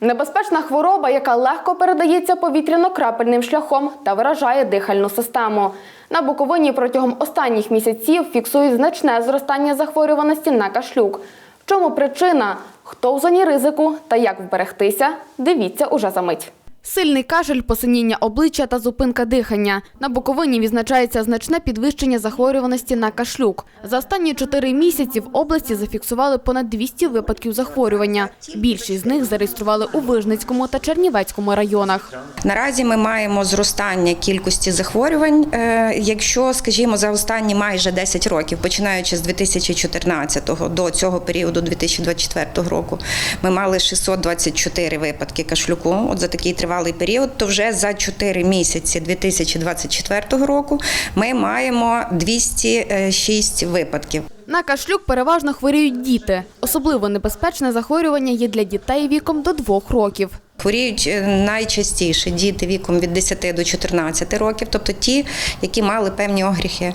Небезпечна хвороба, яка легко передається повітряно-крапельним шляхом та виражає дихальну систему. На Буковині протягом останніх місяців фіксують значне зростання захворюваності на кашлюк. В чому причина? Хто в зоні ризику та як вберегтися? Дивіться уже за мить. Сильний кашель, посиніння обличчя та зупинка дихання. На Буковині відзначається значне підвищення захворюваності на кашлюк. За останні чотири місяці в області зафіксували понад 200 випадків захворювання. Більшість з них зареєстрували у Вижницькому та Чернівецькому районах. Наразі ми маємо зростання кількості захворювань. Е, Якщо, скажімо, за останні майже 10 років, починаючи з 2014 до цього періоду 2024 року, ми мали 624 випадки кашлюку. От за такий тривалий період, то вже за 4 місяці 2024 року ми маємо 206 випадків. На кашлюк переважно хворіють діти. Особливо небезпечне захворювання є для дітей віком до двох років. Хворіють е, найчастіше діти віком від 10 до 14 років, тобто ті, які мали певні огріхи,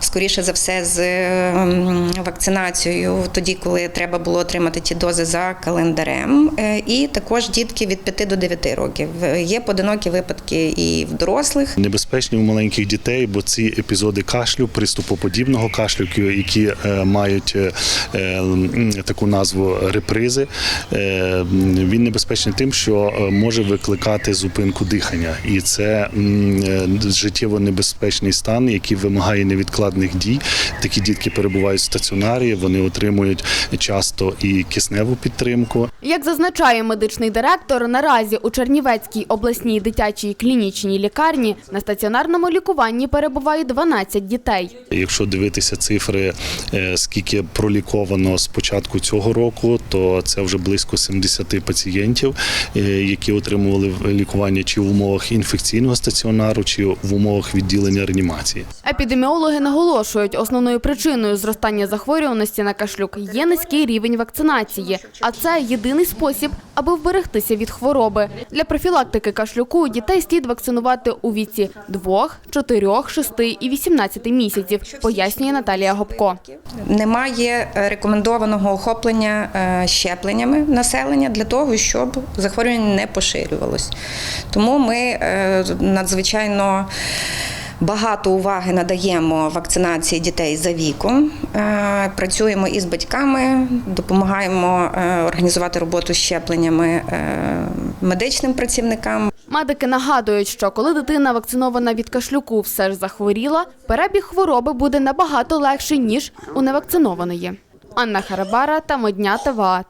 скоріше за все, з е, вакцинацією, тоді, коли треба було отримати ті дози за календарем. Е, І також дітки від 5 до 9 років. Е, Є поодинокі випадки і в дорослих. Небезпечні у маленьких дітей, бо ці епізоди кашлю, приступоподібного кашлю, які мають таку назву репризи, він небезпечний тим, що е, може викликати зупинку дихання, і це е, життєво небезпечний стан, який вимагає невідкладних дій. Такі дітки перебувають в стаціонарі, вони отримують часто і кисневу підтримку. Як зазначає медичний директор, наразі у Чернівецькій обласній дитячій клінічній лікарні на стаціонарному лікуванні перебуває 12 дітей. Якщо дивитися цифри, е, скільки проліковано з початку цього року, то це вже близько 70 пацієнтів, які отримували лікування чи в умовах інфекційного стаціонару, чи в умовах відділення реанімації. Епідеміологи наголошують, основною причиною зростання захворюваності на кашлюк є низький рівень вакцинації, а це єдиний спосіб, аби вберегтися від хвороби. Для профілактики кашлюку дітей слід вакцинувати у віці 2, 4, 6 і 18 місяців, пояснює Наталія Гопко. Немає е, рекомендованого охоплення е, щепленнями населення для того, щоб захворювання не поширювалось. Тому ми е, надзвичайно. Багато уваги надаємо вакцинації дітей за віком. Е, Працюємо із батьками, допомагаємо е, організувати роботу з щепленнями е, медичним працівникам. Медики нагадують, що коли дитина вакцинована від кашлюку все ж захворіла, перебіг хвороби буде набагато легший, ніж у невакцинованої. Анна Харабара та Модня ТВА.